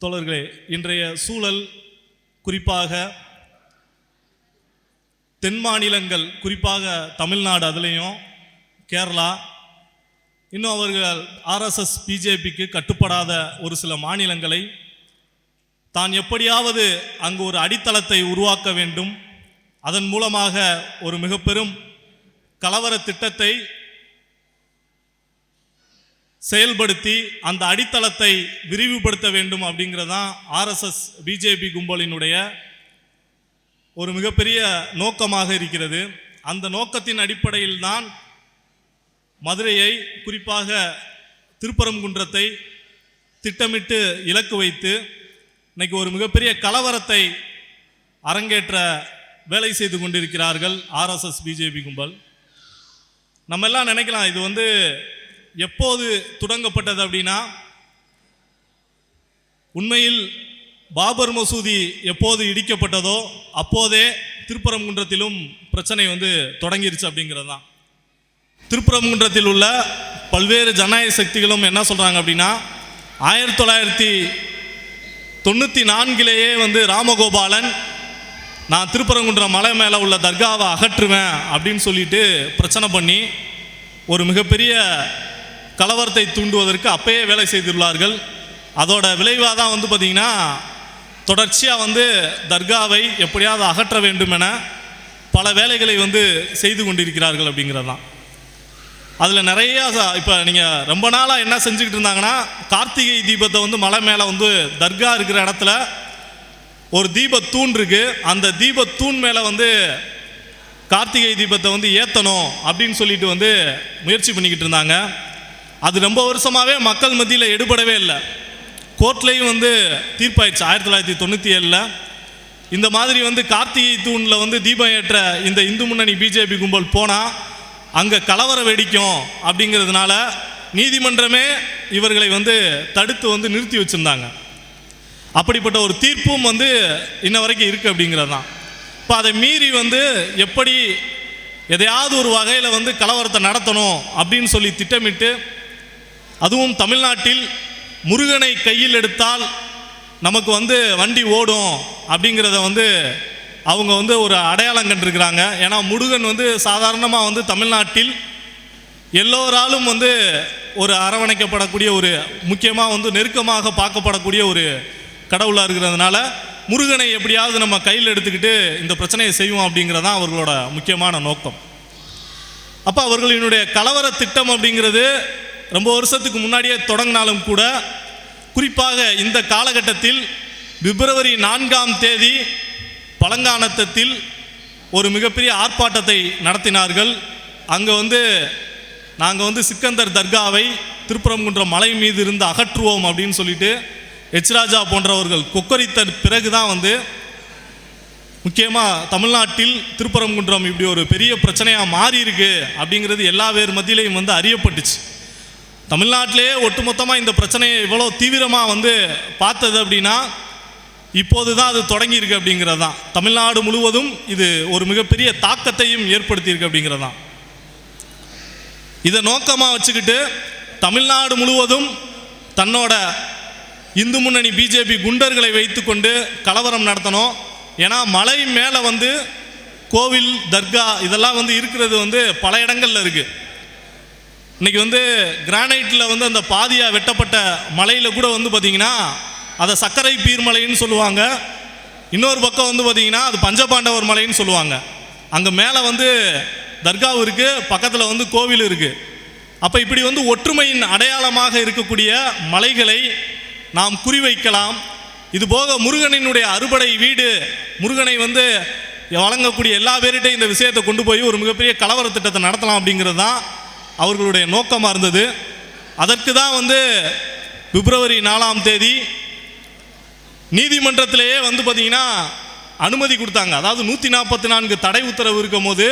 தோழர்களே இன்றைய சூழல் குறிப்பாக தென் மாநிலங்கள் குறிப்பாக தமிழ்நாடு அதுலேயும் கேரளா இன்னும் அவர்கள் ஆர்எஸ்எஸ் பிஜேபிக்கு கட்டுப்படாத ஒரு சில மாநிலங்களை தான் எப்படியாவது அங்கு ஒரு அடித்தளத்தை உருவாக்க வேண்டும். அதன் மூலமாக ஒரு மிக பெரும் கலவர திட்டத்தை செயல்படுத்தி அந்த அடித்தளத்தை விரிவுபடுத்த வேண்டும் அப்படிங்கிறதான் ஆர்எஸ்எஸ் பிஜேபி கும்பலினுடைய ஒரு மிகப்பெரிய நோக்கமாக இருக்கிறது. அந்த நோக்கத்தின் அடிப்படையில் தான் மதுரையை குறிப்பாக திருப்பரங்குன்றத்தை திட்டமிட்டு இலக்கு வைத்து இன்னைக்கு ஒரு மிகப்பெரிய கலவரத்தை அரங்கேற்ற வேலை செய்து கொண்டிருக்கிறார்கள் ஆர்எஸ்எஸ் பிஜேபி கும்பல். நம்ம எல்லாம் நினைக்கலாம் இது வந்து எப்போது தொடங்கப்பட்டது அப்படின்னா உண்மையில் பாபர் மசூதி எப்போது இடிக்கப்பட்டதோ அப்போதே திருப்பரங்குன்றத்திலும் பிரச்சனை வந்து தொடங்கிருச்சு அப்படிங்கிறது தான். திருப்பரங்குன்றத்தில் உள்ள பல்வேறு ஜனநாயக சக்திகளும் என்ன சொல்கிறாங்க அப்படின்னா ஆயிரத்தி தொள்ளாயிரத்தி தொண்ணூற்றி நான்கிலேயே வந்து ராமகோபாலன் நான் திருப்பரங்குன்றம் மலை மேலே உள்ள தர்காவை அகற்றுவேன் அப்படின்னு சொல்லிட்டு பிரச்சனை பண்ணி ஒரு மிகப்பெரிய கலவரத்தை தூண்டுவதற்கு அப்பயே வேலை செய்துள்ளார்கள். அதோட விளைவாக தான் வந்து பார்த்திங்கன்னா தொடர்ச்சியாக வந்து தர்காவை எப்படியாவது அகற்ற வேண்டும் என பல வேலைகளை வந்து செய்து கொண்டிருக்கிறார்கள் அப்படிங்கிறது தான். அதில் நிறையா இப்போ நீங்கள் ரொம்ப நாளாக என்ன செஞ்சுக்கிட்டு இருந்தாங்கன்னா கார்த்திகை தீபத்தை வந்து மலை மேலே வந்து தர்கா இருக்கிற இடத்துல ஒரு தீபத்தூண் இருக்குது அந்த தீபத்தூண் மேலே வந்து கார்த்திகை தீபத்தை வந்து ஏற்றணும் அப்படின்னு சொல்லிட்டு வந்து முயற்சி பண்ணிக்கிட்டு இருந்தாங்க. அது ரொம்ப வருஷமாகவே மக்கள் மத்தியில் எடுபடவே இல்லை. கோர்ட்லேயும் வந்து தீர்ப்பாயிடுச்சு. ஆயிரத்தி தொள்ளாயிரத்தி தொண்ணூற்றி ஏழில். இந்த மாதிரி வந்து கார்த்திகை தூணில் வந்து தீபம் ஏற்ற இந்த இந்து முன்னணி பிஜேபி கும்பல் போனால் அங்கே கலவரம் வெடிக்கும் அப்படிங்கிறதுனால நீதிமன்றமே இவர்களை வந்து தடுத்து வந்து நிறுத்தி வச்சுருந்தாங்க. அப்படிப்பட்ட ஒரு தீர்ப்பும் வந்து இன்ன வரைக்கும் இருக்குது அப்படிங்கிறது தான் இப்போ அதை மீறி வந்து எப்படி எதையாவது ஒரு வகையில் வந்து கலவரத்தை நடத்தணும் அப்படின்னு சொல்லி திட்டமிட்டு அதுவும் தமிழ்நாட்டில் முருகனை கையில் எடுத்தால் நமக்கு வந்து வண்டி ஓடும் அப்படிங்கிறத வந்து அவங்க வந்து ஒரு அடையாளம் கண்டிருக்கிறாங்க. ஏன்னா முருகன் வந்து சாதாரணமாக வந்து தமிழ்நாட்டில் எல்லோராலும் வந்து ஒரு அரவணைக்கப்படக்கூடிய ஒரு முக்கியமாக வந்து நெருக்கமாக பார்க்கப்படக்கூடிய ஒரு கடவுளாக இருக்கிறதுனால முருகனை எப்படியாவது நம்ம கையில் எடுத்துக்கிட்டு இந்த பிரச்சனையை செய்வோம் அப்படிங்கிறதான் அவர்களோட முக்கியமான நோக்கம். அப்போ அவர்களினுடைய கலவர திட்டம் அப்படிங்கிறது ரொம்ப வருஷத்துக்கு முன்னாடியே தொடங்கினாலும் கூட குறிப்பாக இந்த காலகட்டத்தில் பிப்ரவரி நான்காம் தேதி பழங்கானத்தத்தில் ஒரு மிகப்பெரிய ஆர்ப்பாட்டத்தை நடத்தினார்கள். அங்கே வந்து நாங்கள் வந்து சிக்கந்தர் தர்காவை திருப்பரங்குன்றம் மலை மீது இருந்து அகற்றுவோம் அப்படின்னு சொல்லிட்டு எச்ராஜா போன்றவர்கள் கொக்கரித்த பிறகு தான் வந்து முக்கியமாக தமிழ்நாட்டில் திருப்பரங்குன்றம் இப்படி ஒரு பெரிய பிரச்சனையாக மாறி இருக்கு அப்படிங்கிறது எல்லா பேர் மத்தியிலையும் வந்து அறியப்பட்டுச்சு. தமிழ்நாட்டிலே ஒட்டுமொத்தமாக இந்த பிரச்சனையை இவ்வளோ தீவிரமாக வந்து பார்த்தது அப்படின்னா இப்போது தான் அது தொடங்கியிருக்கு அப்படிங்கிறது தான் தமிழ்நாடு முழுவதும் இது ஒரு மிகப்பெரிய தாக்கத்தையும் ஏற்படுத்தியிருக்கு அப்படிங்கிறது தான் இதை நோக்கமாக வச்சுக்கிட்டு தமிழ்நாடு முழுவதும் தன்னோட இந்து முன்னணி பிஜேபி குண்டர்களை வைத்துக்கொண்டு கலவரம் நடத்தணும். ஏன்னா மலை மேலே வந்து கோவில் தர்கா இதெல்லாம் வந்து இருக்கிறது வந்து பல இடங்கள்ல இருக்குது இன்னைக்கு வந்து கிரானைட்டில் வந்து அந்த பாதியாக வெட்டப்பட்ட மலையில் கூட வந்து பார்த்தீங்கன்னா அதை சர்க்கரை பீர்மலைன்னு சொல்லுவாங்க. இன்னொரு பக்கம் வந்து பார்த்தீங்கன்னா அது பஞ்சபாண்டவர் மலைன்னு சொல்லுவாங்க. அங்கே மேலே வந்து தர்காவும் இருக்குது பக்கத்தில் வந்து கோவில் இருக்குது அப்போ இப்படி வந்து ஒற்றுமையின் அடையாளமாக இருக்கக்கூடிய மலைகளை நாம் குறிவைக்கலாம். இது போக முருகனினுடைய அறுபடை வீடு முருகனை வந்து வழங்கக்கூடிய எல்லா பேர்கிட்டையும் இந்த விஷயத்தை கொண்டு போய் ஒரு மிகப்பெரிய கலவர திட்டத்தை நடத்தலாம் அப்படிங்கிறது தான் அவர்களுடைய நோக்கமாக இருந்தது. அதற்கு தான் வந்து பிப்ரவரி நாலாம் தேதி நீதிமன்றத்திலேயே வந்து பார்த்தீங்கன்னா அனுமதி கொடுத்தாங்க. அதாவது நூற்றி நாற்பத்தி நான்கு தடை உத்தரவு இருக்கும் போது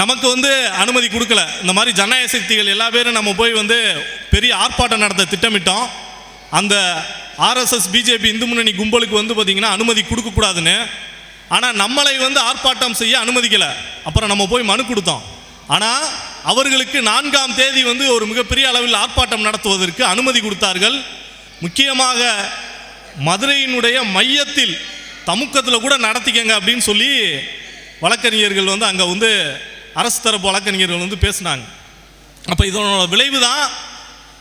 நமக்கு வந்து அனுமதி கொடுக்கல. இந்த மாதிரி ஜனநாயக சக்திகள் எல்லா பேரும் நம்ம போய் வந்து பெரிய ஆர்ப்பாட்டம் நடத்த திட்டமிட்டோம். அந்த ஆர்எஸ்எஸ் பிஜேபி இந்து முன்னணி கும்பலுக்கு வந்து பார்த்திங்கன்னா அனுமதி கொடுக்கக்கூடாதுன்னு. ஆனால் நம்மளை வந்து ஆர்ப்பாட்டம் செய்ய அனுமதிக்கலை. அப்புறம் நம்ம போய் மனு கொடுத்தோம். ஆனால் அவர்களுக்கு நான்காம் தேதி வந்து ஒரு மிகப்பெரிய அளவில் ஆர்ப்பாட்டம் நடத்துவதற்கு அனுமதி கொடுத்தார்கள். முக்கியமாக மதுரையினுடைய மையத்தில் தமுக்கத்தில் கூட நடத்திக்கங்க அப்படின்னு சொல்லி வழக்கறிஞர்கள் வந்து அங்கே வந்து அரசு தரப்பு வழக்கறிஞர்கள் வந்து பேசினாங்க. அப்போ இதனோட விளைவு தான்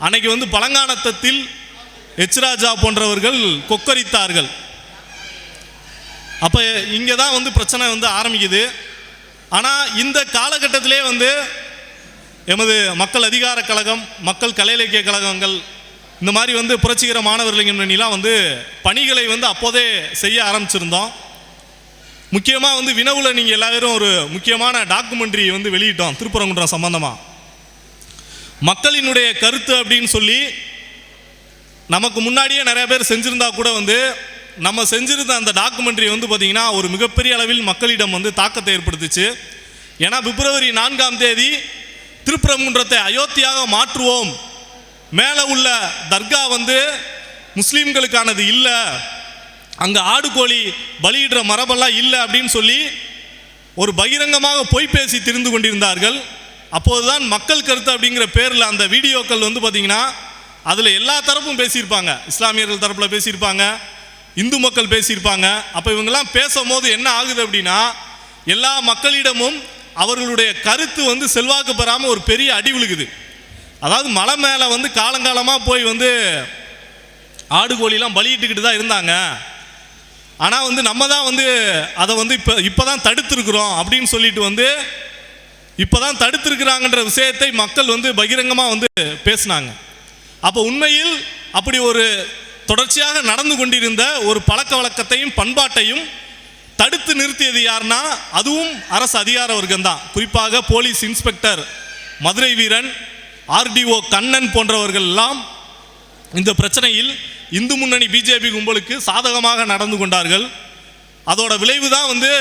அன்னைக்கு வந்து பழங்கானத்தத்தில் எச்ராஜா போன்றவர்கள் கொக்கரித்தார்கள். அப்போ இங்கே தான் வந்து பிரச்சனை வந்து ஆரம்பிக்குது. ஆனால் இந்த காலகட்டத்திலே வந்து எமது மக்கள் அதிகார கழகம் மக்கள் கலை இலக்கிய கழகங்கள் இந்த மாதிரி வந்து புரட்சிகர மாணவர்கள் வந்து பணிகளை வந்து அப்போதே செய்ய ஆரம்பிச்சிருந்தோம். முக்கியமாக வந்து வினவுல நீங்கள் எல்லாரும் ஒரு முக்கியமான டாக்குமெண்ட்ரி வந்து வெளியிட்டோம் திருப்பரங்குன்றம் சம்பந்தமாக மக்களினுடைய கருத்து அப்படின்னு சொல்லி நமக்கு முன்னாடியே நிறைய பேர் செஞ்சுருந்தா கூட வந்து நம்ம செஞ்சிருந்த அந்த டாக்குமெண்ட்ரி வந்து பார்த்திங்கன்னா ஒரு மிகப்பெரிய அளவில் மக்களிடம் வந்து தாக்கத்தை ஏற்படுத்துச்சு. ஏன்னா பிப்ரவரி நான்காம் தேதி திருப்பரங்குன்றத்தை அயோத்தியாக மாற்றுவோம். மேலே உள்ள தர்கா வந்து முஸ்லீம்களுக்கானது இல்லை. அங்கே ஆடு கோழி பலியிடுற மரபெல்லாம் இல்லை அப்படின்னு சொல்லி ஒரு பகிரங்கமாக பொய் பேசி திரிந்து கொண்டிருந்தார்கள். அப்போதுதான் மக்கள் கருத்து அப்படிங்கிற பேரில் அந்த வீடியோக்கள் வந்து பார்த்திங்கன்னா அதில் எல்லா தரப்பும் பேசியிருப்பாங்க. இஸ்லாமியர்கள் தரப்பில் பேசியிருப்பாங்க. இந்து மக்கள் பேசியிருப்பாங்க. அப்போ இவங்கெல்லாம் பேசும்போது என்ன ஆகுது அப்படின்னா எல்லா மக்களிடமும் அவர்களுடைய கருத்து வந்து செல்வாக்கு பெறாமல் ஒரு பெரிய அடி விழுகுது. அதாவது மலை மேலே வந்து காலங்காலமாக போய் வந்து ஆடு கோழிலாம் பலியிட்டுக்கிட்டு தான் இருந்தாங்க. ஆனால் வந்து நம்ம தான் வந்து அதை வந்து இப்போ இப்போ தான் தடுத்துருக்குறோம் அப்படின்னு சொல்லிட்டு வந்து இப்போ தான் தடுத்துருக்குறாங்கன்ற விஷயத்தை மக்கள் வந்து பகிரங்கமாக வந்து பேசினாங்க. அப்போ உண்மையில் அப்படி ஒரு தொடர்ச்சியாக நடந்து கொண்டிருந்த ஒரு பழக்க வழக்கத்தையும் பண்பாட்டையும் தடுத்து நிறுத்தியது யாருன்னா அதுவும் அரசு அதிகார வர்க்கம்தான். குறிப்பாக police inspector Madurai Veeran RTO Kannan போன்றவர்கள் எல்லாம் இந்த பிரச்சனையில் இந்து முன்னணி பிஜேபி கும்பலுக்கு சாதகமாக நடந்து கொண்டார்கள். அதோட விளைவு தான் வந்து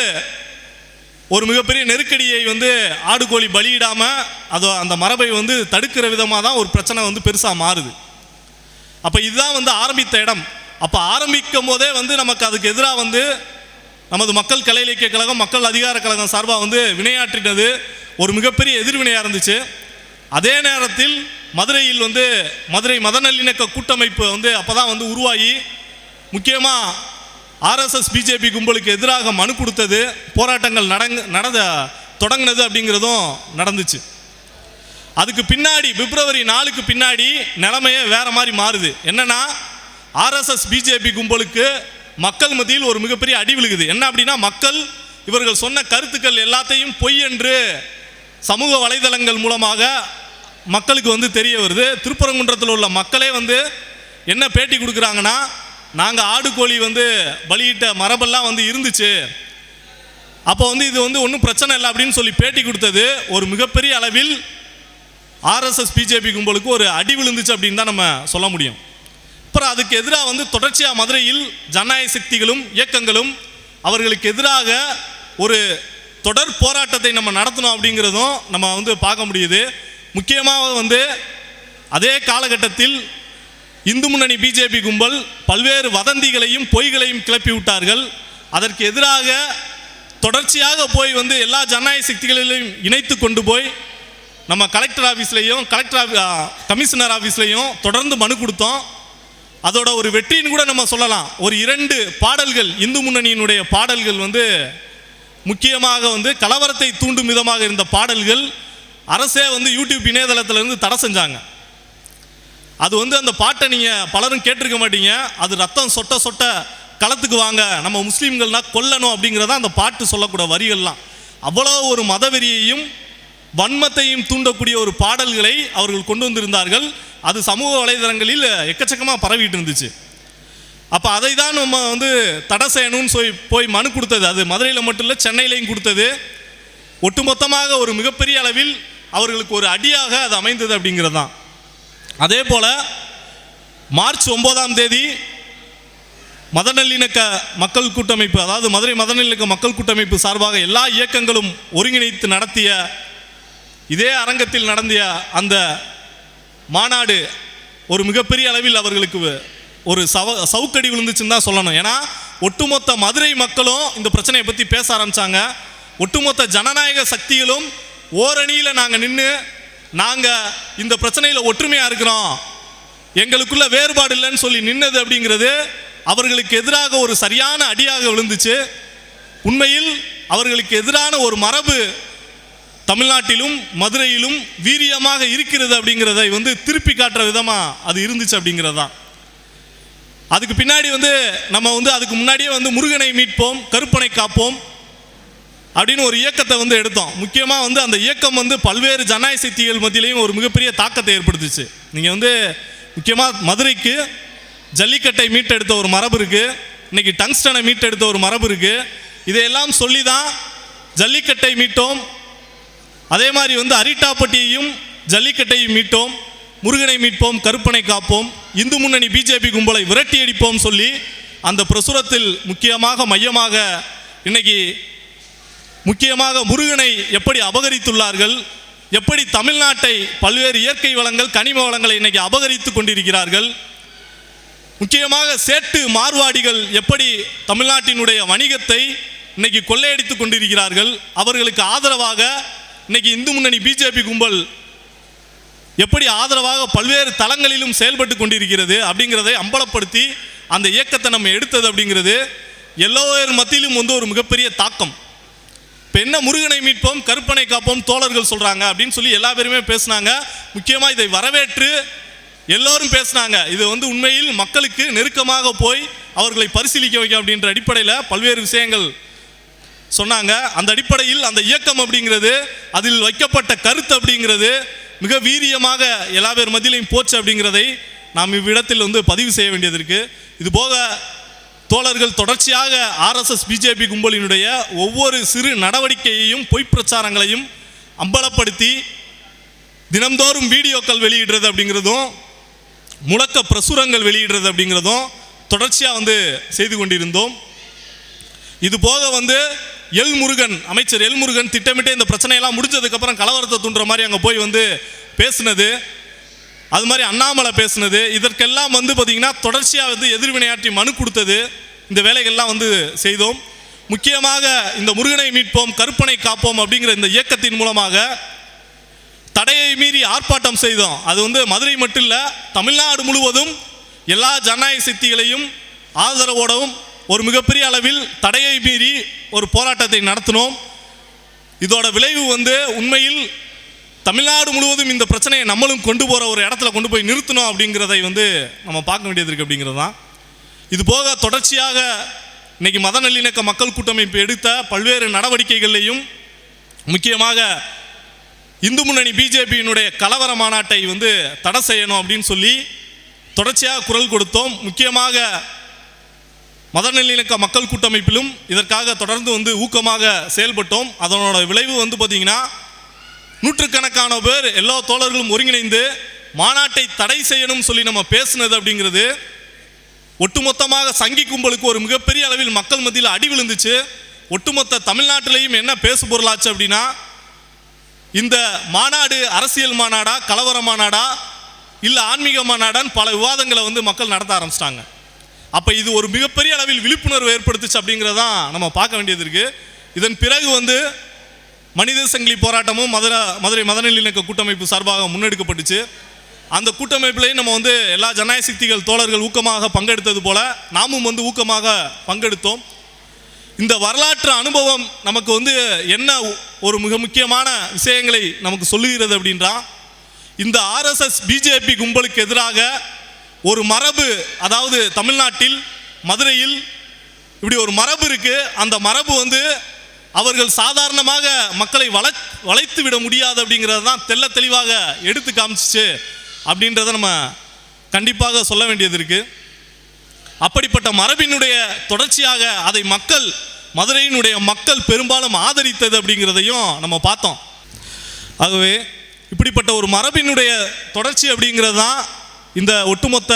ஒரு மிகப்பெரிய நெருக்கடியை வந்து ஆடு கோழி பலியிடாமல் அதோ அந்த மரபை வந்து தடுக்கிற விதமாக தான் ஒரு பிரச்சனை வந்து பெருசாக மாறுது. அப்போ இதுதான் வந்து ஆரம்பித்த இடம். அப்போ ஆரம்பிக்கும் போதே வந்து நமக்கு அதுக்கு எதிராக வந்து நமது மக்கள் கலை இலக்கிய கழகம் மக்கள் அதிகார கழகம் சார்பாக வந்து வினையாற்றினது. ஒரு மிகப்பெரிய எதிர்வினையாக இருந்துச்சு. அதே நேரத்தில் மதுரையில் வந்து மதுரை மத நல்லிணக்க கூட்டமைப்பு வந்து அப்போ தான் வந்து உருவாகி முக்கியமாக ஆர்எஸ்எஸ் பிஜேபி கும்பலுக்கு எதிராக மனு கொடுத்தது. போராட்டங்கள் நடங்க நடந்த தொடங்கினது அப்படிங்கிறதும் நடந்துச்சு. அதுக்கு பின்னாடி பிப்ரவரி நாலுக்கு பின்னாடி நிலைமையே வேற மாதிரி மாறுது. என்னன்னா ஆர்எஸ்எஸ் பிஜேபி கும்பலுக்கு மக்கள் மத்தியில் ஒரு மிகப்பெரிய அடி விழுகுது. என்ன அப்படின்னா மக்கள் இவர்கள் சொன்ன கருத்துக்கள் எல்லாத்தையும் பொய் என்று சமூக வலைதளங்கள் மூலமாக மக்களுக்கு வந்து தெரிய வருது. திருப்பரங்குன்றத்தில் உள்ள மக்களே வந்து என்ன பேட்டி கொடுக்குறாங்கன்னா நாங்கள் ஆடு கோழி வந்து பலியிட்ட மரபெல்லாம் வந்து இருந்துச்சு. அப்போ வந்து இது வந்து ஒன்றும் பிரச்சனை இல்லை அப்படின்னு சொல்லி பேட்டி கொடுத்தது ஒரு மிகப்பெரிய அளவில் ஆர்எஸ்எஸ் பிஜேபி கும்பலுக்கு ஒரு அடி விழுந்துச்சு அப்படின்னு தான் நம்ம சொல்ல முடியும். அப்புறம் அதுக்கு எதிராக வந்து தொடர்ச்சியாக மதுரையில் ஜனநாயக சக்திகளும் இயக்கங்களும் அவர்களுக்கு எதிராக ஒரு தொடர் போராட்டத்தை நம்ம நடத்தணும் அப்படிங்கிறதும் நம்ம வந்து பார்க்க முடியுது. முக்கியமாக வந்து அதே காலகட்டத்தில் இந்து முன்னணி பிஜேபி கும்பல் பல்வேறு வதந்திகளையும் பொய்களையும் கிளப்பி விட்டார்கள். அதற்கு எதிராக தொடர்ச்சியாக போய் வந்து எல்லா ஜனநாயக சக்திகளிலையும் இணைத்து கொண்டு போய் நம்ம கலெக்டர் ஆஃபீஸ்லேயும் கலெக்டர் கமிஷனர் ஆஃபீஸ்லேயும் தொடர்ந்து மனு கொடுத்தோம். அதோட ஒரு வெற்றின்னு கூட நம்ம சொல்லலாம். ஒரு இரண்டு பாடல்கள் இந்து முன்னணியினுடைய பாடல்கள் வந்து முக்கியமாக வந்து கலவரத்தை தூண்டும் விதமாக இருந்த பாடல்கள் அரசே வந்து யூடியூப் இணையதளத்துல இருந்து தடை செஞ்சாங்க. அது வந்து அந்த பாட்டை நீங்கள் பலரும் கேட்டிருக்க மாட்டீங்க. அது ரத்தம் சொட்ட சொட்ட களத்துக்கு வாங்க நம்ம முஸ்லீம்கள்னா கொல்லணும் அப்படிங்கிறத அந்த பாட்டு சொல்லக்கூடிய வரிகள்லாம். அவ்வளோ ஒரு மதவெறியையும் வன்மத்தையும் தூண்டக்கூடிய ஒரு பாடல்களை அவர்கள் கொண்டு வந்திருந்தார்கள். அது சமூக வலைதளங்களில் எக்கச்சக்கமாக பரவிட்டு இருந்துச்சு. அப்போ அதை தான் நம்ம வந்து தடை செய்யணும்னு சொல்லி போய் மனு கொடுத்தது. அது மதுரையில் மட்டும் இல்லை சென்னையிலையும் கொடுத்தது. ஒட்டுமொத்தமாக ஒரு மிகப்பெரிய அளவில் அவர்களுக்கு ஒரு அடியாக அது அமைந்தது அப்படிங்கிறது தான் அதே போல் மார்ச் ஒன்பதாம் தேதி மத நல்லிணக்க மக்கள் கூட்டமைப்பு அதாவது மதுரை மதநல்லிணக்க மக்கள் கூட்டமைப்பு சார்பாக எல்லா இயக்கங்களும் ஒருங்கிணைத்து நடத்திய இதே அரங்கத்தில் நடந்திய அந்த மாநாடு ஒரு மிகப்பெரிய அளவில் அவர்களுக்கு ஒரு சவ சவுக்கடி விழுந்துச்சுன்னு தான் சொல்லணும். ஏன்னா ஒட்டுமொத்த மதுரை மக்களும் இந்த பிரச்சனையை பற்றி பேச ஆரம்பித்தாங்க ஒட்டுமொத்த ஜனநாயக சக்திகளும் ஓரணியில் நாங்கள் நின்று நாங்கள் இந்த பிரச்சனையில் ஒற்றுமையாக இருக்கிறோம். எங்களுக்குள்ள வேறுபாடு இல்லைன்னு சொல்லி நின்னது அப்படிங்கிறது அவர்களுக்கு எதிராக ஒரு சரியான அடியாக விழுந்துச்சு. உண்மையில் அவர்களுக்கு எதிரான ஒரு மரபு தமிழ்நாட்டிலும் மதுரையிலும் வீரியமாக இருக்கிறது அப்படிங்கிறதை வந்து திருப்பி காட்டுற விதமாக அது இருந்துச்சு அப்படிங்கிறது தான். அதுக்கு பின்னாடி வந்து நம்ம வந்து அதுக்கு முன்னாடியே வந்து முருகனை மீட்போம் கருப்பனை காப்போம் அப்படின்னு ஒரு இயக்கத்தை வந்து எடுத்தோம். முக்கியமாக வந்து அந்த இயக்கம் வந்து பல்வேறு ஜனநாயக சக்திகள் மத்தியிலையும் ஒரு மிகப்பெரிய தாக்கத்தை ஏற்படுத்துச்சு. நீங்கள் வந்து முக்கியமாக மதுரைக்கு ஜல்லிக்கட்டை மீட்டெடுத்த ஒரு மரபு இருக்குது இன்றைக்கி டங்ஸ்டனை மீட்டெடுத்த ஒரு மரபு இருக்குது இதையெல்லாம் சொல்லி தான் ஜல்லிக்கட்டை மீட்டோம் அதே மாதிரி வந்து அரிட்டாப்பட்டியையும் ஜல்லிக்கட்டையும் மீட்டோம் முருகனை மீட்போம் கருப்பனை காப்போம் இந்து முன்னணி பிஜேபி கும்பலை விரட்டி அடிப்போம் சொல்லி அந்த பிரசுரத்தில் முக்கியமாக மையமாக இன்னைக்கு முக்கியமாக முருகனை எப்படி அபகரித்துள்ளார்கள் எப்படி தமிழ்நாட்டை பல்வேறு இயற்கை வளங்கள் கனிம வளங்களை இன்னைக்கு அபகரித்து கொண்டிருக்கிறார்கள் முக்கியமாக சேட்டு மார்வாடிகள் எப்படி தமிழ்நாட்டினுடைய வணிகத்தை இன்னைக்கு கொள்ளையடித்து கொண்டிருக்கிறார்கள் அவர்களுக்கு ஆதரவாக இன்னைக்கு இந்து முன்னணி பிஜேபி கும்பல் எப்படி ஆதரவாக பல்வேறு தளங்களிலும் செயல்பட்டு கொண்டிருக்கிறது அப்படிங்கிறதை அம்பலப்படுத்தி அந்த இயக்கத்தை நம்ம எடுத்தது அப்படிங்கிறது எல்லோர் மத்தியிலும் வந்து ஒரு மிகப்பெரிய தாக்கம். இப்போ என்ன முருகனை மீட்போம் கருப்பனை காப்போம் தோழர்கள் சொல்கிறாங்க அப்படின்னு சொல்லி எல்லா பேருமே பேசுனாங்க. முக்கியமாக இதை வரவேற்று எல்லோரும் பேசுனாங்க. இது வந்து உண்மையில் மக்களுக்கு நெருக்கமாக போய் அவர்களை பரிசீலிக்க வைக்க அப்படின்ற அடிப்படையில் பல்வேறு விஷயங்கள் சொன்னாங்க அந்த அடிப்படையில் அந்த இயக்கம் அப்படிங்கிறது அதில் வைக்கப்பட்ட கருத்து அப்படிங்கிறது மிக வீரியமாக எல்லா பேர் மத்தியிலையும் போச்சு அப்படிங்கிறதை நாம் இவ்விடத்தில் வந்து பதிவு செய்ய வேண்டியது இருக்கு. இது போக தோழர்கள் தொடர்ச்சியாக ஆர்எஸ்எஸ் பிஜேபி கும்பலினுடைய ஒவ்வொரு சிறு நடவடிக்கையையும் பொய் பிரச்சாரங்களையும் அம்பலப்படுத்தி தினம்தோறும் வீடியோக்கள் வெளியிடுறது அப்படிங்கிறதும் முழக்க பிரசுரங்கள் வெளியிடுறது அப்படிங்கிறதும் தொடர்ச்சியாக வந்து செய்து கொண்டிருந்தோம். இது போக வந்து எல் முருகன் அமைச்சர் எல் முருகன் திட்டமிட்டு இந்த பிரச்சனையெல்லாம் முடிஞ்சதுக்கப்புறம் கலவரத்தை தூண்டுற மாதிரி அங்கே போய் வந்து பேசுனது. அது மாதிரி அண்ணாமலை பேசுனது. இதற்கெல்லாம் வந்து பார்த்திங்கன்னா தொடர்ச்சியாக வந்து எதிர்வினையாற்றி மனு கொடுத்தது. இந்த வேலைகள்லாம் வந்து செய்தோம். முக்கியமாக இந்த முருகனை மீட்போம் கற்பனை காப்போம் அப்படிங்கிற இந்த இயக்கத்தின் மூலமாக தடையை மீறி ஆர்ப்பாட்டம் செய்தோம். அது வந்து மதுரை மட்டும் இல்லை தமிழ்நாடு முழுவதும் எல்லா ஜனநாயக சக்திகளையும் ஆதரவோடவும் ஒரு மிகப்பெரிய அளவில் தடையை மீறி ஒரு போராட்டத்தை நடத்தினோம். இதோட விளைவு வந்து உண்மையில் தமிழ்நாடு முழுவதும் இந்த பிரச்சனையை நம்மளும் கொண்டு போகிற ஒரு இடத்துல கொண்டு போய் நிறுத்தணும் அப்படிங்கிறதை வந்து நம்ம பார்க்க வேண்டியது இருக்குது அப்படிங்கிறது தான். இது போக தொடர்ச்சியாக இன்னைக்கு மத நல்லிணக்க மக்கள் கூட்டமைப்பு எடுத்த பல்வேறு நடவடிக்கைகளையும் முக்கியமாக இந்து முன்னணி பிஜேபியினுடைய கலவர மாநாட்டை வந்து தடை செய்யணும் அப்படின்னு சொல்லி தொடர்ச்சியாக குரல் கொடுத்தோம். முக்கியமாக மத மக்கள் கூட்டமைப்பிலும் இதற்காக தொடர்ந்து வந்து ஊக்கமாக செயல்பட்டோம். அதனோட விளைவு வந்து பார்த்தீங்கன்னா நூற்றுக்கணக்கான பேர் எல்லா தோழர்களும் ஒருங்கிணைந்து மாநாட்டை தடை செய்யணும்னு சொல்லி நம்ம பேசுனது அப்படிங்கிறது ஒட்டுமொத்தமாக சங்கி கும்பலுக்கு ஒரு மிகப்பெரிய அளவில் மக்கள் மத்தியில் அடி விழுந்துச்சு. ஒட்டுமொத்த தமிழ்நாட்டிலையும் என்ன பேசு பொருளாச்சு அப்படின்னா இந்த மாநாடு அரசியல் மாநாடா கலவர மாநாடா இல்லை ஆன்மீக மாநாடான்னு பல விவாதங்களை வந்து மக்கள் நடத்த ஆரம்பிச்சிட்டாங்க. அப்போ இது ஒரு மிகப்பெரிய அளவில் விழிப்புணர்வு ஏற்படுத்துச்சு அப்படிங்கிறதான் நம்ம பார்க்க வேண்டியது இருக்குது இதன் பிறகு வந்து மனித சங்கிலி போராட்டமும் மதுரை மதுரை மதநல்லிணக்க கூட்டமைப்பு சார்பாக முன்னெடுக்கப்பட்டுச்சு. அந்த கூட்டமைப்பிலையும் நம்ம வந்து எல்லா ஜனநாயக சக்திகள் தோழர்கள் ஊக்கமாக பங்கெடுத்தது போல நாமும் வந்து ஊக்கமாக பங்கெடுத்தோம். இந்த வரலாற்று அனுபவம் நமக்கு வந்து என்ன ஒரு மிக முக்கியமான விஷயங்களை நமக்கு சொல்லுகிறது அப்படின்றா இந்த ஆர்எஸ்எஸ் பிஜேபி கும்பலுக்கு எதிராக ஒரு மரபு அதாவது தமிழ்நாட்டில் மதுரையில் இப்படி ஒரு மரபு இருக்குது அந்த மரபு வந்து அவர்கள் சாதாரணமாக மக்களை வள வளைத்து விட முடியாது அப்படிங்கிறது தான் தெள்ள தெளிவாக எடுத்து காமிச்சிச்சு அப்படின்றத நம்ம கண்டிப்பாக சொல்ல வேண்டியது இருக்குது அப்படிப்பட்ட மரபினுடைய தொடர்ச்சியாக அதை மக்கள் மதுரையினுடைய மக்கள் பெரும்பாலும் ஆதரித்தது அப்படிங்கிறதையும் நம்ம பார்த்தோம். ஆகவே இப்படிப்பட்ட ஒரு மரபினுடைய தொடர்ச்சி அப்படிங்கிறது தான் இந்த ஒட்டுமொத்த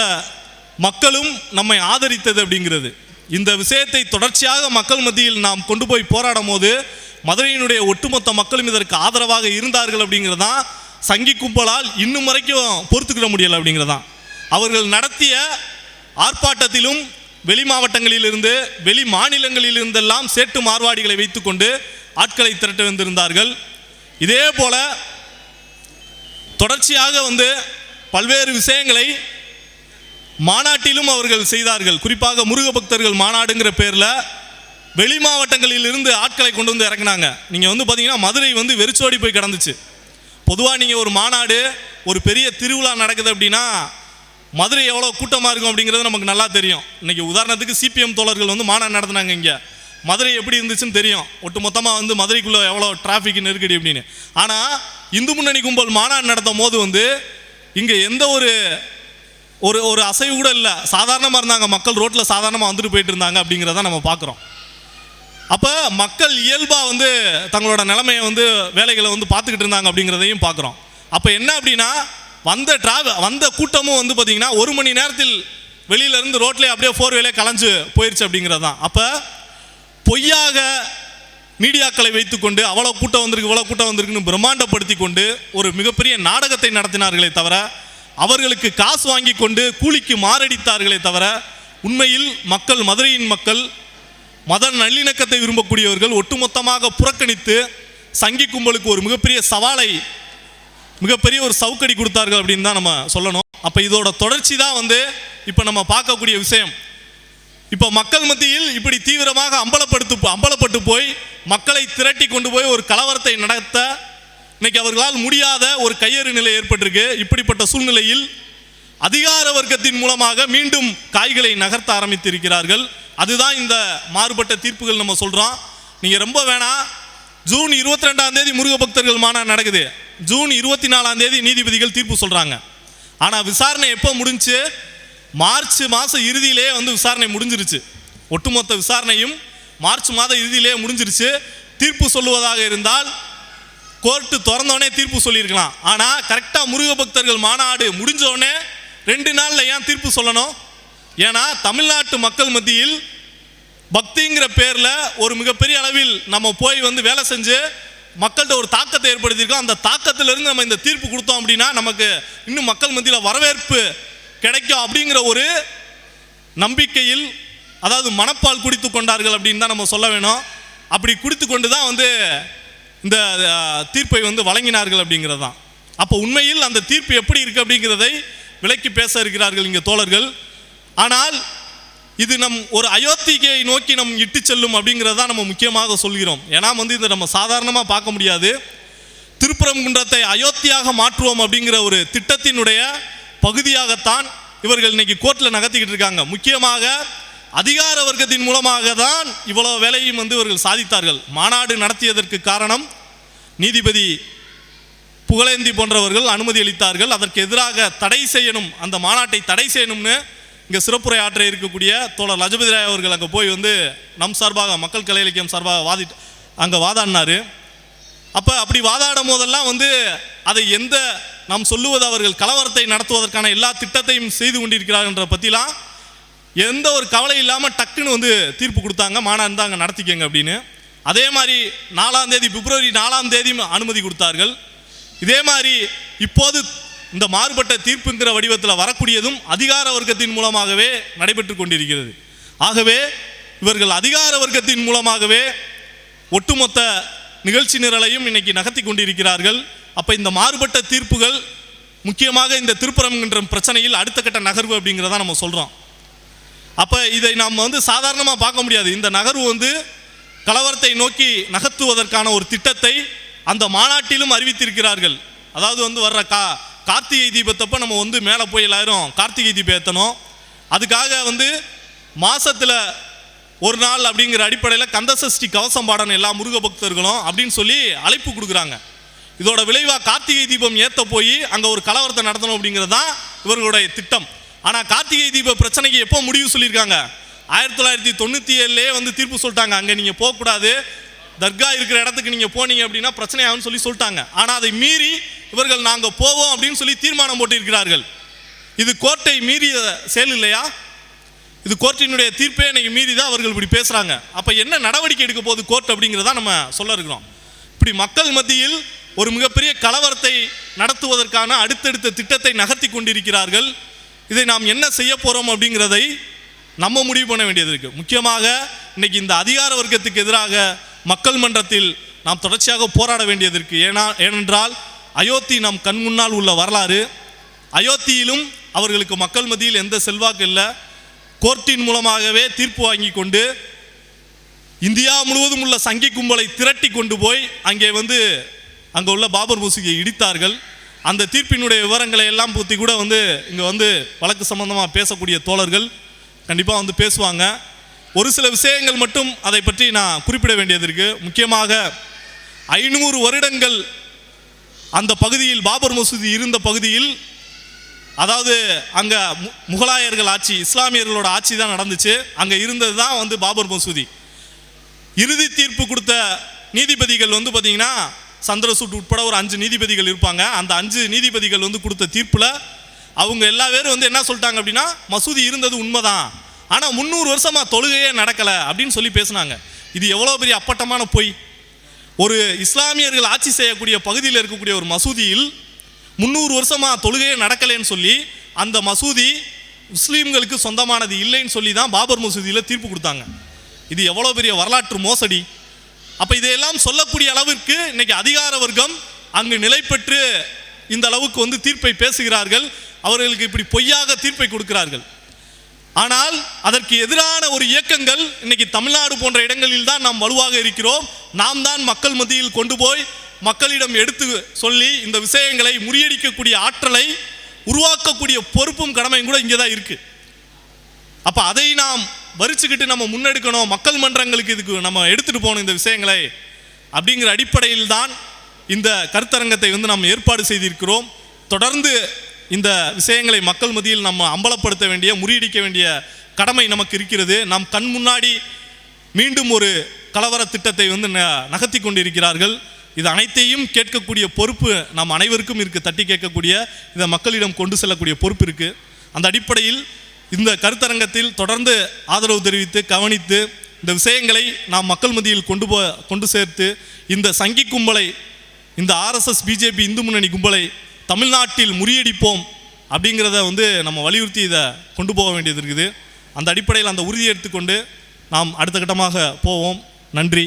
மக்களும் நம்மை ஆதரித்தது அப்படிங்கிறது. இந்த விஷயத்தை தொடர்ச்சியாக மக்கள் மத்தியில் நாம் கொண்டு போய் போராடும் போது மதுரையினுடைய ஒட்டுமொத்த மக்களும் இதற்கு ஆதரவாக இருந்தார்கள் அப்படிங்கிறது தான் சங்கி கும்பலால் இன்னும் வரைக்கும் பொறுத்துக்கிட முடியலை அப்படிங்கிறது தான் அவர்கள் நடத்திய ஆர்ப்பாட்டத்திலும் வெளி மாவட்டங்களிலிருந்து வெளி மாநிலங்களிலிருந்தெல்லாம் சேட்டு மார்வாடிகளை வைத்துக்கொண்டு ஆட்களை திரட்ட வந்திருந்தார்கள். இதே போல தொடர்ச்சியாக வந்து பல்வேறு விஷயங்களை மாநாட்டிலும் அவர்கள் செய்தார்கள். குறிப்பாக முருக பக்தர்கள் மாநாடுங்கிற பேரில் வெளி மாவட்டங்களில் இருந்து ஆட்களை கொண்டு வந்து இறக்குனாங்க. நீங்கள் வந்து பார்த்தீங்கன்னா மதுரை வந்து வெறிச்சோடி போய் கிடந்துச்சு. பொதுவாக நீங்கள் ஒரு மாநாடு ஒரு பெரிய திருவிழா நடக்குது அப்படின்னா மதுரை எவ்வளோ கூட்டமாக இருக்கும் அப்படிங்கிறது நமக்கு நல்லா தெரியும். இன்னைக்கு உதாரணத்துக்கு சிபிஎம் தோழர்கள் வந்து மாநாடு நடத்துனாங்க இங்கே. மதுரை எப்படி இருந்துச்சுன்னு தெரியும். ஒட்டு மொத்தமாக வந்து மதுரைக்குள்ளே எவ்வளோ டிராஃபிக் நெருக்கடி அப்படின்னு. ஆனால் இந்து முன்னணி கும்பல் மாநாடு நடத்தும் போது வந்து இங்கே எந்த ஒரு ஒரு ஒரு அசைவு கூட இல்லை. சாதாரணமாக இருந்தாங்க மக்கள் ரோட்டில் சாதாரணமாக வந்துட்டு போயிட்டு இருந்தாங்க அப்படிங்கிறத நம்ம பார்க்குறோம் அப்போ மக்கள் இயல்பாக வந்து தங்களோட நிலைமையை வந்து வேலைகளை வந்து பார்த்துக்கிட்டு இருந்தாங்க அப்படிங்கிறதையும் பார்க்குறோம் அப்போ என்ன அப்படின்னா வந்த டிராவ வந்த கூட்டமும் வந்து பார்த்திங்கன்னா ஒரு மணி நேரத்தில் வெளியில இருந்து ரோட்லேயே அப்படியே ஃபோர் வேலையே கலைஞ்சு போயிடுச்சு அப்படிங்கிறது தான் அப்போ பொய்யாக மீடியாக்களை வைத்துக்கொண்டு அவ்வளோ கூட்டம் வந்திருக்கு இவ்வளோ கூட்டம் வந்திருக்குன்னு பிரம்மாண்டப்படுத்தி கொண்டு ஒரு மிகப்பெரிய நாடகத்தை நடத்தினார்களே தவிர அவர்களுக்கு காசு வாங்கி கொண்டு கூலிக்கு மாரடித்தார்களே தவிர உண்மையில் மக்கள் மதுரையின் மக்கள் மத நல்லிணக்கத்தை விரும்பக்கூடியவர்கள் ஒட்டுமொத்தமாக புறக்கணித்து சங்கி கும்பலுக்கு ஒரு மிகப்பெரிய சவாலை மிகப்பெரிய ஒரு சவுக்கடி கொடுத்தார்கள் அப்படின்னு தான் நம்ம சொல்லணும். அப்போ இதோட தொடர்ச்சி தான் வந்து இப்போ நம்ம பார்க்கக்கூடிய விஷயம். இப்போ மக்கள் மத்தியில் இப்படி தீவிரமாக அம்பலப்படுத்து அம்பலப்பட்டு போய் மக்களை திரட்டி கொண்டு போய் ஒரு கலவரத்தை நடத்த இன்னைக்கு அவர்களால் முடியாத ஒரு கையறு நிலை ஏற்பட்டிருக்கு. இப்படிப்பட்ட சூழ்நிலையில் அதிகார வர்க்கத்தின் மூலமாக மீண்டும் காய்களை நகர்த்த ஆரம்பித்திருக்கிறார்கள். அதுதான் இந்த மாறுபட்ட தீர்ப்புகள் நம்ம சொல்கிறோம் நீங்கள் ரொம்ப வேணாம் ஜூன் இருபத்தி ரெண்டாம் தேதி முருக பக்தர்கள் மாநாடு நடக்குது. ஜூன் இருபத்தி நாலாம் தேதி நீதிபதிகள் தீர்ப்பு சொல்கிறாங்க ஆனால் விசாரணை எப்போ முடிஞ்சு? மார்ச் மாதம் இறுதியிலே வந்து விசாரணை முடிஞ்சிருச்சு. ஒட்டுமொத்த விசாரணையும் மார்ச் மாத இறுதியிலே முடிஞ்சிருச்சு. தீர்ப்பு சொல்லுவதாக இருந்தால் கோர்ட்டு திறந்தோடனே தீர்ப்பு சொல்லியிருக்கலாம். ஆனால் கரெக்டாக முருக பக்தர்கள் மாநாடு முடிஞ்சோடனே ரெண்டு நாளில் ஏன் தீர்ப்பு சொல்லணும்? ஏன்னா தமிழ்நாட்டு மக்கள் மத்தியில் பக்திங்கிற பேரில் ஒரு மிகப்பெரிய அளவில் நம்ம போய் வந்து வேலை செஞ்சு மக்கள்கிட்ட ஒரு தாக்கத்தை ஏற்படுத்தியிருக்கோம். அந்த தாக்கத்திலிருந்து நம்ம இந்த தீர்ப்பு கொடுத்தோம் அப்படின்னா நமக்கு இன்னும் மக்கள் மத்தியில் வரவேற்பு கிடைக்கும் அப்படிங்கிற ஒரு நம்பிக்கையில் அதாவது மனப்பால் குடித்து கொண்டார்கள் அப்படின்னு தான் நம்ம சொல்ல வேணும். அப்படி குடித்து கொண்டு தான் வந்து இந்த தீர்ப்பை வந்து வழங்கினார்கள் அப்படிங்கிறது தான். அப்போ உண்மையில் அந்த தீர்ப்பு எப்படி இருக்குது அப்படிங்கிறதை விலக்கி பேச இருக்கிறார்கள் இங்கே தோழர்கள். ஆனால் இது நம் ஒரு அயோத்தியை நோக்கி நம் இட்டு செல்லும் அப்படிங்கிறத நம்ம முக்கியமாக சொல்கிறோம். ஏன்னா வந்து இதை நம்ம சாதாரணமாக பார்க்க முடியாது. திருப்பரங்குன்றத்தை அயோத்தியாக மாற்றுவோம் அப்படிங்கிற ஒரு திட்டத்தினுடைய பகுதியாகத்தான் இவர்கள் இன்னைக்கு கோர்ட்டில் நகர்த்திக்கிட்டு இருக்காங்க. முக்கியமாக அதிகார வர்க்கத்தின் மூலமாக தான் இவ்வளவு வேலையும் வந்து இவர்கள் சாதித்தார்கள். மாநாடு நடத்தியதற்கு காரணம் நீதிபதி புகழேந்தி போன்றவர்கள் அனுமதி அளித்தார்கள். அதற்கு எதிராக தடை செய்யணும் அந்த மாநாட்டை தடை செய்யணும்னு இங்கே சிறப்புரை ஆற்ற இருக்கக்கூடிய தோழர் லஜபதி ராய் அவர்கள் அங்கே போய் வந்து நம் சார்பாக மக்கள் கலை இலக்கியம் சார்பாக வாதி அங்கே வாதாடினார். அப்போ அப்படி வாதாடும் போதெல்லாம் வந்து அதை எந்த நாம் சொல்லுவது அவர்கள் கலவரத்தை நடத்துவதற்கான எல்லா திட்டத்தையும் செய்து கொண்டிருக்கிறார்ன்ற பற்றிலாம் எந்த ஒரு கவலை இல்லாமல் டக்குன்னு வந்து தீர்ப்பு கொடுத்தாங்க. மாநாடு தான் அங்கே நடத்திக்கங்க அப்படின்னு. அதே மாதிரி நாலாம் தேதி பிப்ரவரி நாலாம் தேதி அனுமதி கொடுத்தார்கள். இதே மாதிரி இப்போது இந்த மாறுபட்ட தீர்ப்புங்கிற வடிவத்தில் வரக்கூடியதும் அதிகார வர்க்கத்தின் மூலமாகவே நடைபெற்று கொண்டிருக்கிறது. ஆகவே இவர்கள் அதிகார வர்க்கத்தின் மூலமாகவே ஒட்டுமொத்த நிகழ்ச்சி நிரலையும் இன்னைக்கு நகர்த்தி கொண்டிருக்கிறார்கள். அப்போ இந்த மாறுபட்ட தீர்ப்புகள் முக்கியமாக இந்த திருப்பரங்குன்றம் பிரச்சனையில் அடுத்த கட்ட நகர்வு அப்படிங்கிறத நம்ம சொல்கிறோம் அப்போ இதை நாம் வந்து சாதாரணமாக பார்க்க முடியாது. இந்த நகர்வு வந்து கலவரத்தை நோக்கி நகர்த்துவதற்கான ஒரு திட்டத்தை அந்த மாநாட்டிலும் அறிவித்திருக்கிறார்கள். அதாவது வந்து வர்ற கா கார்த்திகை தீபத்தப்போ நம்ம வந்து மேலே போய் எல்லாரும் கார்த்திகை தீபம் ஏற்றணும் அதுக்காக வந்து மாதத்தில் ஒரு நாள் அப்படிங்கிற அடிப்படையில் கந்தசஷ்டி கவசம் பாடணும் எல்லா முருக பக்தர்களும் அப்படின்னு சொல்லி அழைப்பு கொடுக்குறாங்க. இதோட விளைவாக கார்த்திகை தீபம் ஏற்ற போய் அங்கே ஒரு கலவரத்தை நடத்தணும் அப்படிங்கிறது தான் இவர்களுடைய திட்டம். ஆனால் கார்த்திகை தீப பிரச்சனைக்கு எப்போ முடிவு சொல்லியிருக்காங்க? ஆயிரத்தி தொள்ளாயிரத்தி தொண்ணூற்றி ஏழுலேயே வந்து தீர்ப்பு சொல்லிட்டாங்க. அங்கே நீங்கள் போகக்கூடாது. தர்கா இருக்கிற இடத்துக்கு நீங்கள் போனீங்க அப்படின்னா பிரச்சனை ஆகும்னு சொல்லி சொல்லிட்டாங்க. ஆனால் அதை மீறி இவர்கள் நாங்கள் போவோம் அப்படின்னு சொல்லி தீர்மானம் போட்டிருக்கிறார்கள். இது கோர்ட்டை மீறிய செயல் இல்லையா? இது கோர்ட்டினுடைய தீர்ப்பே இன்னைக்கு மீறி தான் அவர்கள் இப்படி பேசுகிறாங்க அப்போ என்ன நடவடிக்கை எடுக்க போகுது கோர்ட் அப்படிங்கிறதா நம்ம சொல்ல இருக்கிறோம். இப்படி மக்கள் மத்தியில் ஒரு மிகப்பெரிய கலவரத்தை நடத்துவதற்கான அடுத்தடுத்த திட்டத்தை நகர்த்தி கொண்டிருக்கிறார்கள். இதை நாம் என்ன செய்ய போகிறோம் அப்படிங்கிறதை நம்ம முடிவு பண்ண வேண்டியது இருக்குது முக்கியமாக இன்னைக்கு இந்த அதிகார வர்க்கத்துக்கு எதிராக மக்கள் மன்றத்தில் நாம் தொடர்ச்சியாக போராட வேண்டியது இருக்குது ஏன்னா ஏனென்றால் அயோத்தி நம் கண் முன்னால் உள்ள வரலாறு அயோத்தியிலும் அவர்களுக்கு மக்கள் மத்தியில் எந்த செல்வாக்கு இல்லை. கோர்ட்டின் மூலமாகவே தீர்ப்பு வாங்கி கொண்டு இந்தியா முழுவதும் உள்ள சங்கி கும்பலை திரட்டி கொண்டு போய் அங்கே வந்து அங்கே உள்ள பாபர் மசூதியை இடித்தார்கள். அந்த தீர்ப்பினுடைய விவரங்களை எல்லாம் பற்றி கூட வந்து இங்கே வந்து வழக்கு சம்பந்தமாக பேசக்கூடிய தோழர்கள் கண்டிப்பாக வந்து பேசுவாங்க. ஒரு சில விஷயங்கள் மட்டும் அதை பற்றி நான் குறிப்பிட வேண்டியது இருக்குது முக்கியமாக ஐநூறு வருடங்கள் அந்த பகுதியில் பாபர் மசூதி இருந்த பகுதியில் அதாவது அங்கே முகலாயர்கள் ஆட்சி இஸ்லாமியர்களோட ஆட்சி தான் நடந்துச்சு. அங்கே இருந்தது தான் வந்து பாபர் மசூதி. இறுதி தீர்ப்பு கொடுத்த நீதிபதிகள் வந்து பார்த்திங்கன்னா சந்திரசூட் உட்பட ஒரு அஞ்சு நீதிபதிகள் இருப்பாங்க. அந்த அஞ்சு நீதிபதிகள் வந்து கொடுத்த தீர்ப்பில் அவங்க எல்லா பேரும் வந்து என்ன சொல்லிட்டாங்க அப்படின்னா மசூதி இருந்தது உண்மைதான். ஆனால் முந்நூறு வருஷமாக தொழுகையே நடக்கலை. அப்படின்னு சொல்லி பேசுனாங்க. இது எவ்வளோ பெரிய அப்பட்டமான பொய். ஒரு இஸ்லாமியர்கள் ஆட்சி செய்யக்கூடிய பகுதியில் இருக்கக்கூடிய ஒரு மசூதியில் முந்நூறு வருஷமாக தொழுகையே நடக்கலைன்னு சொல்லி அந்த மசூதி முஸ்லீம்களுக்கு சொந்தமானது இல்லைன்னு சொல்லி தான் பாபர் மசூதியில் தீர்ப்பு கொடுத்தாங்க. இது எவ்வளோ பெரிய வரலாற்று மோசடி. அப்போ இதையெல்லாம் சொல்லக்கூடிய அளவிற்கு இன்னைக்கு அதிகார வர்க்கம் அங்கு நிலை பெற்று இந்த அளவுக்கு வந்து தீர்ப்பை பேசுகிறார்கள். அவர்களுக்கு இப்படி பொய்யாக தீர்ப்பை கொடுக்கிறார்கள். ஆனால் அதற்கு எதிரான ஒரு இயக்கங்கள் இன்னைக்கு தமிழ்நாடு போன்ற இடங்களில் தான் நாம் வலுவாக இருக்கிறோம். நாம் தான் மக்கள் மத்தியில் கொண்டு போய் மக்களிடம் எடுத்து சொல்லி இந்த விஷயங்களை முறியடிக்கக்கூடிய ஆற்றலை உருவாக்கக்கூடிய பொறுப்பும் கடமையும் கூட இங்கே தான் இருக்குது அப்போ அதை நாம் வரிச்சுக்கிட்டு நம்ம முன்னெடுக்கணும் மக்கள் மன்றங்களுக்கு இதுக்கு நம்ம எடுத்துகிட்டு போகணும் இந்த விஷயங்களை அப்படிங்கிற அடிப்படையில் தான் இந்த கருத்தரங்கத்தை வந்து நாம் ஏற்பாடு செய்திருக்கிறோம். தொடர்ந்து இந்த விஷயங்களை மக்கள் மத்தியில் நம்ம அம்பலப்படுத்த வேண்டிய முறியடிக்க வேண்டிய கடமை நமக்கு இருக்கிறது. நம் கண் முன்னாடி மீண்டும் ஒரு கலவர திட்டத்தை வந்து ந- நகர்த்தி கொண்டிருக்கிறார்கள். இது அனைத்தையும் கேட்கக்கூடிய பொறுப்பு நாம் அனைவருக்கும் இருக்குது தட்டி கேட்கக்கூடிய இதை மக்களிடம் கொண்டு செல்லக்கூடிய பொறுப்பு இருக்குது அந்த அடிப்படையில் இந்த கருத்தரங்கத்தில் தொடர்ந்து ஆதரவு தெரிவித்து கவனித்து இந்த விஷயங்களை நாம் மக்கள் மத்தியில் கொண்டு போ கொண்டு சேர்த்து இந்த சங்கி கும்பலை இந்த ஆர்எஸ்எஸ் பிஜேபி இந்து முன்னணி கும்பலை தமிழ்நாட்டில் முறியடிப்போம் அப்படிங்கிறத வந்து நம்ம வலியுறுத்தி இதை கொண்டு போக வேண்டியது இருக்குது. அந்த அடிப்படையில் அந்த உறுதியை எடுத்துக்கொண்டு நாம் அடுத்த கட்டமாக போவோம். நன்றி.